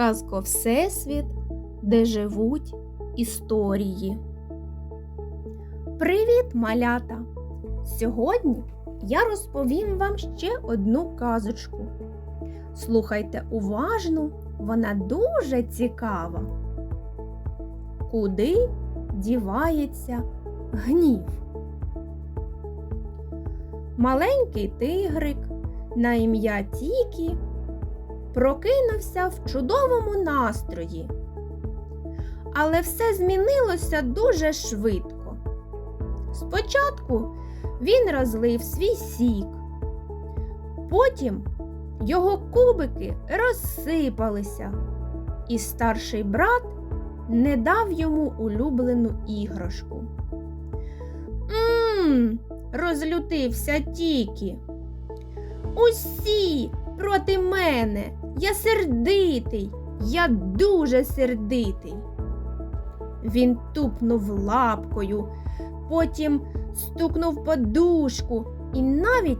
Казко Всесвіт, де живуть історії. Привіт, малята! Сьогодні я розповім вам ще одну казочку. Слухайте уважно, вона дуже цікава. Куди дівається гнів? Маленький тигрик на ім'я Тікі прокинувся в чудовому настрої. Але все змінилося дуже швидко. Спочатку він розлив свій сік, потім його кубики розсипалися, і старший брат не дав йому улюблену іграшку. Мм, розлютився Тікі. Усі проти мене. Я сердитий, я дуже сердитий. Він тупнув лапкою, потім стукнув подушку і навіть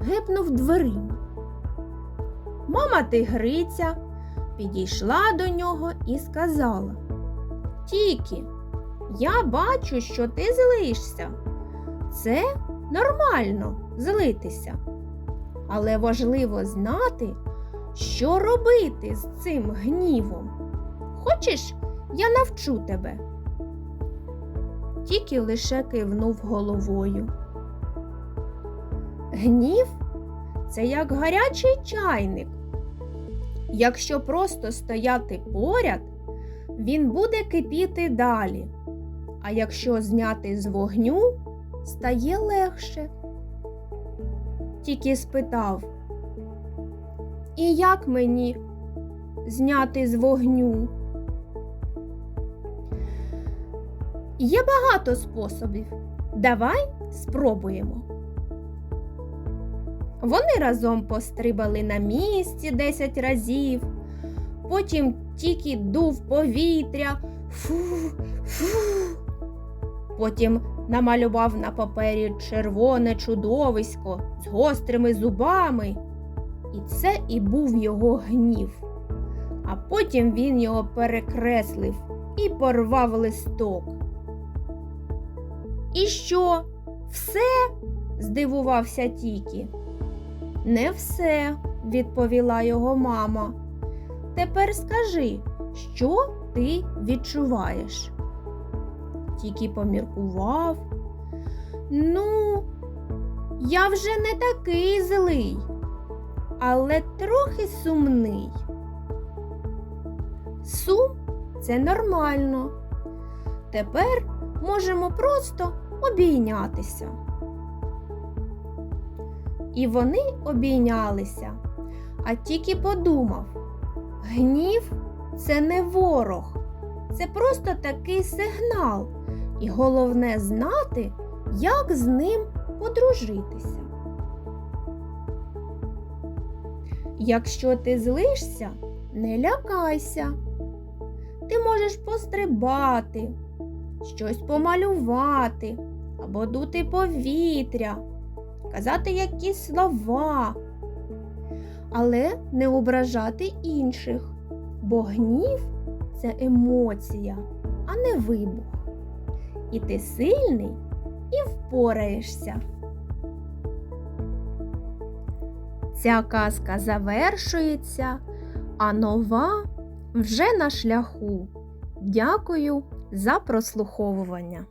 гепнув дверима. Мама тигриця підійшла до нього і сказала Тікі, я бачу, що ти злишся. Це нормально злитися. Але важливо знати, що робити з цим гнівом. Хочеш, я навчу тебе? Тільки лише кивнув головою. Гнів це як гарячий чайник. Якщо просто стояти поряд, він буде кипіти далі. А якщо зняти з вогню, стає легше. Тільки спитав, і як мені зняти з вогню? Є багато способів. Давай спробуємо. Вони разом пострибали на місці десять разів, потім тільки дув повітря, фу, фу. Потім намалював на папері червоне чудовисько з гострими зубами. І це і був його гнів. А потім він його перекреслив і порвав листок. І що? Все? здивувався Тікі. Не все, відповіла його мама. Тепер скажи, що ти відчуваєш? Тікі поміркував. Ну, я вже не такий злий, але трохи сумний. Сум це нормально. Тепер можемо просто обійнятися. І вони обійнялися, а тільки подумав, гнів це не ворог, це просто такий сигнал, і головне знати, як з ним подружитися. Якщо ти злишся, не лякайся. Ти можеш пострибати, щось помалювати або дути повітря, казати якісь слова, але не ображати інших, бо гнів це емоція, а не вибух. І ти сильний і впораєшся. Ця казка завершується, а нова вже на шляху. Дякую за прослуховування.